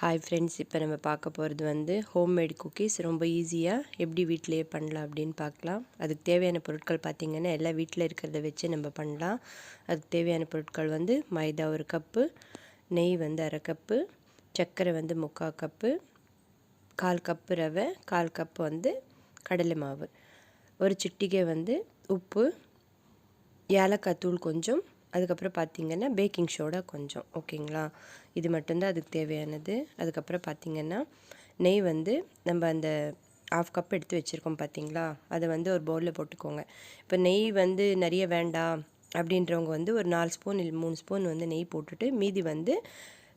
Hi friends இப்போ நம்ம பார்க்க போகிறது வந்து ஹோம்மேட் குக்கீஸ் ரொம்ப ஈஸியாக எப்படி வீட்டிலேயே பண்ணலாம் அப்படின்னு பார்க்கலாம். அதுக்கு தேவையான பொருட்கள் பார்த்திங்கன்னா எல்லாம் வீட்டில் இருக்கிறத வச்சு நம்ம பண்ணலாம். அதுக்கு தேவையான பொருட்கள் வந்து மைதா ஒரு கப்பு நெய் வந்து அரை கப்பு சர்க்கரை வந்து முக்கால் கப்பு கால் கப்பு ரவை கால் கப்பு வந்து கடலை மாவு. ஒரு சிட்டிகை வந்து உப்பு ஏலக்காய் தூள் கொஞ்சம் அதுக்கப்புறம் பார்த்திங்கன்னா பேக்கிங் சோடா கொஞ்சம் ஓகேங்களா? இது மட்டும்தான் அதுக்கு தேவையானது. அதுக்கப்புறம் பார்த்திங்கன்னா நெய் வந்து நம்ம அந்த ஆஃப் கப் எடுத்து வச்சுருக்கோம் பார்த்தீங்களா? அதை வந்து ஒரு பவுலில் போட்டுக்கோங்க. இப்போ நெய் வந்து நிறைய வேண்டாம் அப்படின்றவங்க வந்து ஒரு நாலு ஸ்பூன் இல்லை மூணு ஸ்பூன் வந்து நெய் போட்டுட்டு மீதி வந்து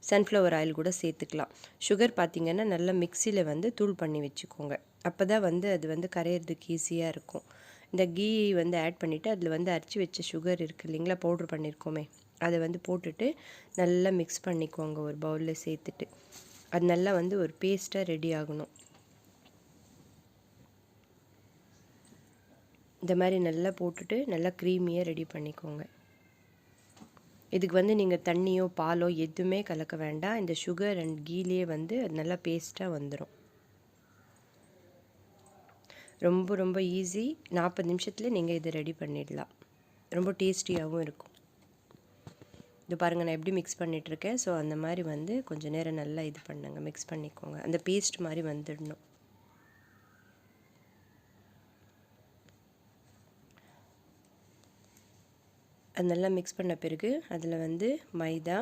சன்ஃப்ளவர் ஆயில் கூட சேர்த்துக்கலாம். சுகர் பார்த்திங்கன்னா நல்லா மிக்சியில் வந்து தூள் பண்ணி வச்சுக்கோங்க. அப்போ தான் வந்து அது வந்து கரையிறதுக்கு ஈஸியாக இருக்கும். இந்த கீ வந்து ஆட் பண்ணிவிட்டு அதில் வந்து அரைச்சி வச்ச சுகர் இருக்குது இல்லைங்களா? பவுட்ரு பண்ணியிருக்கோமே அதை வந்து போட்டுட்டு நல்லா மிக்ஸ் பண்ணிக்குவாங்க ஒரு பவுலில் சேர்த்துட்டு. அது நல்லா வந்து ஒரு பேஸ்ட்டாக ரெடி ஆகணும். இந்த மாதிரி நல்லா போட்டுட்டு நல்லா க்ரீமியாக ரெடி பண்ணிக்கோங்க. இதுக்கு வந்து நீங்கள் தண்ணியோ பாலோ எதுவுமே கலக்க வேண்டாம். இந்த சுகர் அண்ட் கீலேயே வந்து அது நல்லா பேஸ்ட்டாக வந்துடும் ரொம்ப ரொம்ப ஈஸி நாற்பது நிமிஷத்தில் நீங்கள் இதை ரெடி பண்ணிடலாம். ரொம்ப டேஸ்டியாகவும் இருக்கும். இது பாருங்கள் நான் எப்படி மிக்ஸ் பண்ணிகிட்ருக்கேன் ஸோ அந்த மாதிரி வந்து கொஞ்சம் நேரம் நல்லா இது பண்ணுங்க. மிக்ஸ் பண்ணிக்கோங்க. அந்த பேஸ்ட் மாதிரி வந்துடணும். அது நல்லா மிக்ஸ் பண்ண பிறகு அதில் வந்து மைதா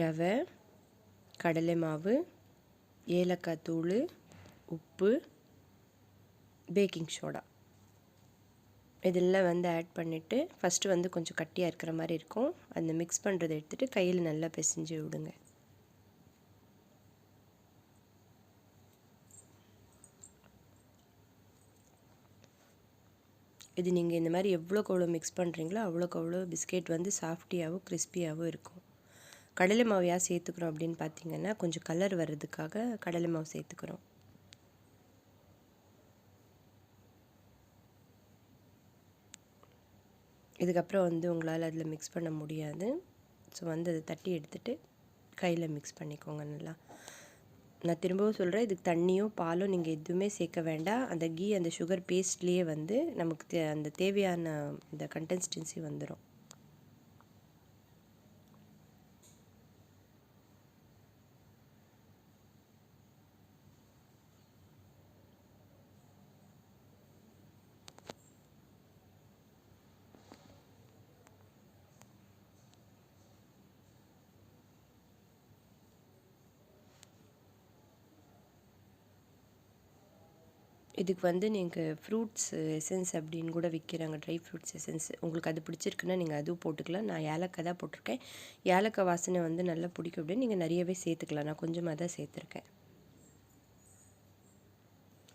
ரவை கடலை மாவு ஏலக்காய் தூள் உப்பு பேக்கிங் சோடா இதெல்லாம் வந்து ஆட் பண்ணிவிட்டு ஃபஸ்ட்டு வந்து கொஞ்சம் கட்டியாக இருக்கிற மாதிரி இருக்கும். அந்த மிக்ஸ் பண்ணுறதை எடுத்துகிட்டு கையில் நல்லா பிசைஞ்சு விடுங்க. இது நீங்கள் இந்த மாதிரி எவ்வளோக்கு அவ்வளோ மிக்ஸ் பண்ணுறீங்களோ அவ்வளோக்கு அவ்வளோ பிஸ்கெட் வந்து சாஃப்டியாகவும் கிறிஸ்பியாகவும் இருக்கும். கடலை மாவு ஏன் சேர்த்துக்கிறோம் அப்படின்னு பார்த்தீங்கன்னா கொஞ்சம் கலர் வர்றதுக்காக கடலை மாவு சேர்த்துக்கிறோம். இதுக்கப்புறம் வந்து உங்களால் அதில் மிக்ஸ் பண்ண முடியாது. ஸோ வந்து அதை தட்டி எடுத்துகிட்டு கையில் மிக்ஸ் பண்ணிக்கோங்க நல்லா. நான் திரும்பவும் சொல்கிறேன் இதுக்கு தண்ணியோ பாலோ நீங்கள் எதுவுமே சேர்க்க வேண்டாம். அந்த கீ அந்த சுகர் பேஸ்ட்லேயே வந்து நமக்கு தே அந்த தேவையான இந்த கன்சிஸ்டன்சி வந்துடும் இதுக்கு வந்து நீங்கள் ஃப்ரூட்ஸ் எசன்ஸ் அப்படின்னு கூட விற்கிறாங்க ட்ரை ஃப்ரூட்ஸ் எசன்ஸ் உங்களுக்கு அது பிடிச்சிருக்குன்னா நீங்கள் அதுவும் போட்டுக்கலாம். நான் ஏலக்காய் தான் போட்டிருக்கேன். ஏலக்காய் வாசனை வந்து நல்லா பிடிக்கும் அப்படின்னு நீங்கள் நிறையவே சேர்த்துக்கலாம். நான் கொஞ்சமாக தான் சேர்த்துருக்கேன்.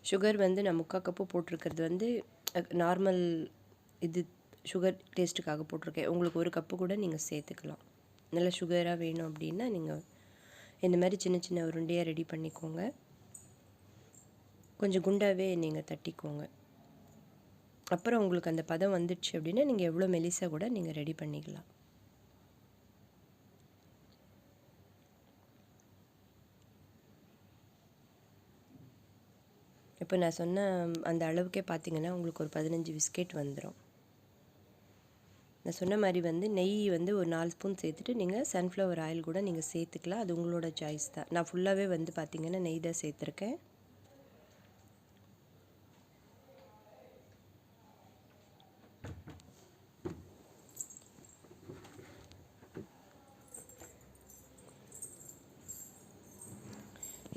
சுகர் வந்து நான் முக்கால் கப்பு போட்டிருக்கிறது வந்து நார்மல் இது சுகர் டேஸ்ட்டுக்காக போட்டிருக்கேன். உங்களுக்கு ஒரு கப்பு கூட நீங்கள் சேர்த்துக்கலாம். நல்லா சுகராக வேணும் அப்படின்னா நீங்கள் இந்த மாதிரி சின்ன சின்ன உருண்டையாக ரெடி பண்ணிக்கோங்க. கொஞ்சம் குண்டாகவே நீங்கள் தட்டிக்கோங்க. அப்புறம் உங்களுக்கு அந்த பதம் வந்துடுச்சு அப்படின்னா நீங்கள் எவ்வளோ மெலிசாக கூட நீங்கள் ரெடி பண்ணிக்கலாம். இப்போ நான் சொன்ன அந்த அளவுக்கே பார்த்தீங்கன்னா உங்களுக்கு ஒரு பதினஞ்சு பிஸ்கெட் வந்துடும் நான் சொன்ன மாதிரி வந்து நெய் வந்து ஒரு நாலு ஸ்பூன் சேர்த்துட்டு நீங்கள் சன்ஃப்ளவர் ஆயில் கூட நீங்கள் சேர்த்துக்கலாம். அது உங்களோட சாய்ஸ் தான். நான் ஃபுல்லாகவே வந்து பார்த்திங்கன்னா நெய் தான் சேர்த்துருக்கேன்.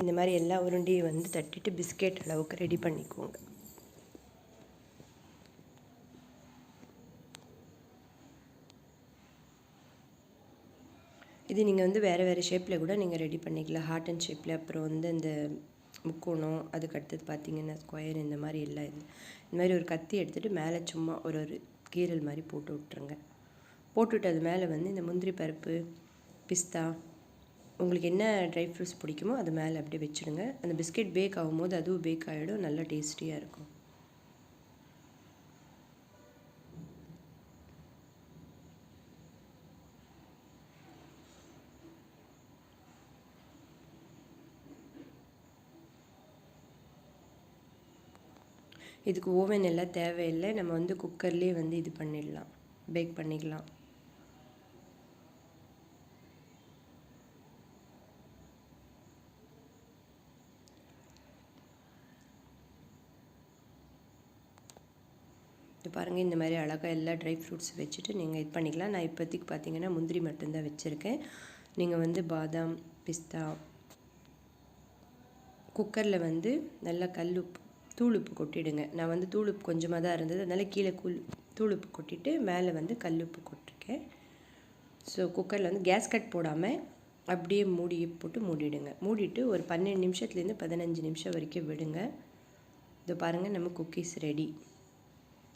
இந்த மாதிரி எல்லா உருண்டையும் வந்து தட்டிட்டு பிஸ்கெட் அளவுக்கு ரெடி பண்ணிக்கோங்க. இது நீங்கள் வந்து வேறு வேறு ஷேப்பில் கூட நீங்கள் ரெடி பண்ணிக்கலாம். ஹார்ட் அண்ட் ஷேப்பில் அப்புறம் வந்து இந்த முக்கோணம் அதுக்கு அடுத்தது பார்த்தீங்கன்னா ஸ்கொயர் இந்த மாதிரி எல்லாம் இது. இந்த மாதிரி ஒரு கத்தி எடுத்துகிட்டு மேலே சும்மா ஒரு ஒரு கீரல் மாதிரி போட்டு விட்ருங்க போட்டுவிட்டு அது மேலே வந்து இந்த முந்திரி பருப்பு பிஸ்தா உங்களுக்கு என்ன ட்ரை ஃப்ரூட்ஸ் பிடிக்குமோ அது மேலே அப்படியே வச்சுடுங்க அந்த பிஸ்கெட் பேக் ஆகும்போது அதுவும் பேக் ஆகிடும் நல்லா டேஸ்டியாக இருக்கும். இதுக்கு ஓவன் எல்லாம் தேவையில்லை. நம்ம வந்து குக்கர்லேயே வந்து இது பண்ணிடலாம். பேக் பண்ணிக்கலாம். பாருங்கள் இந்த மாதிரி அழகாக எல்லா ட்ரை ஃப்ரூட்ஸ் வச்சுட்டு நீங்கள் இது பண்ணிக்கலாம். நான் இப்போதைக்கு பார்த்தீங்கன்னா முந்திரி மட்டும்தான் வச்சுருக்கேன். நீங்கள் வந்து பாதாம் பிஸ்தா குக்கரில் வந்து நல்லா கல் உப்பு தூள் உப்பு கொட்டிடுங்க. நான் வந்து தூள் உப்பு கொஞ்சமாக தான் இருந்தது. அதனால் கீழே கூழ் தூள் உப்பு கொட்டிட்டு மேலே வந்து கல் உப்பு கொட்டிருக்கேன். ஸோ குக்கரில் வந்து கேஸ் கட் போடாமல் அப்படியே மூடி போட்டு மூடிடுங்க. மூடிட்டு ஒரு பன்னெண்டு நிமிஷத்துலேருந்து பதினஞ்சு நிமிஷம் வரைக்கும் விடுங்க. இதை பாருங்கள் நம்ம குக்கீஸ் ரெடி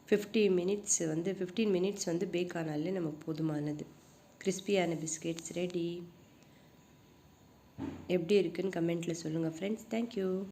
ஃபிஃப்டி மினிட்ஸ் வந்து ஃபிஃப்டீன் மினிட்ஸ் வந்து பேக் ஆனாலே நமக்கு போதுமானது. கிறிஸ்பியான பிஸ்கெட்ஸ் ரெடி எப்படி இருக்குன்னு கமெண்ட்டில் சொல்லுங்கள் ஃப்ரெண்ட்ஸ் தேங்க்யூ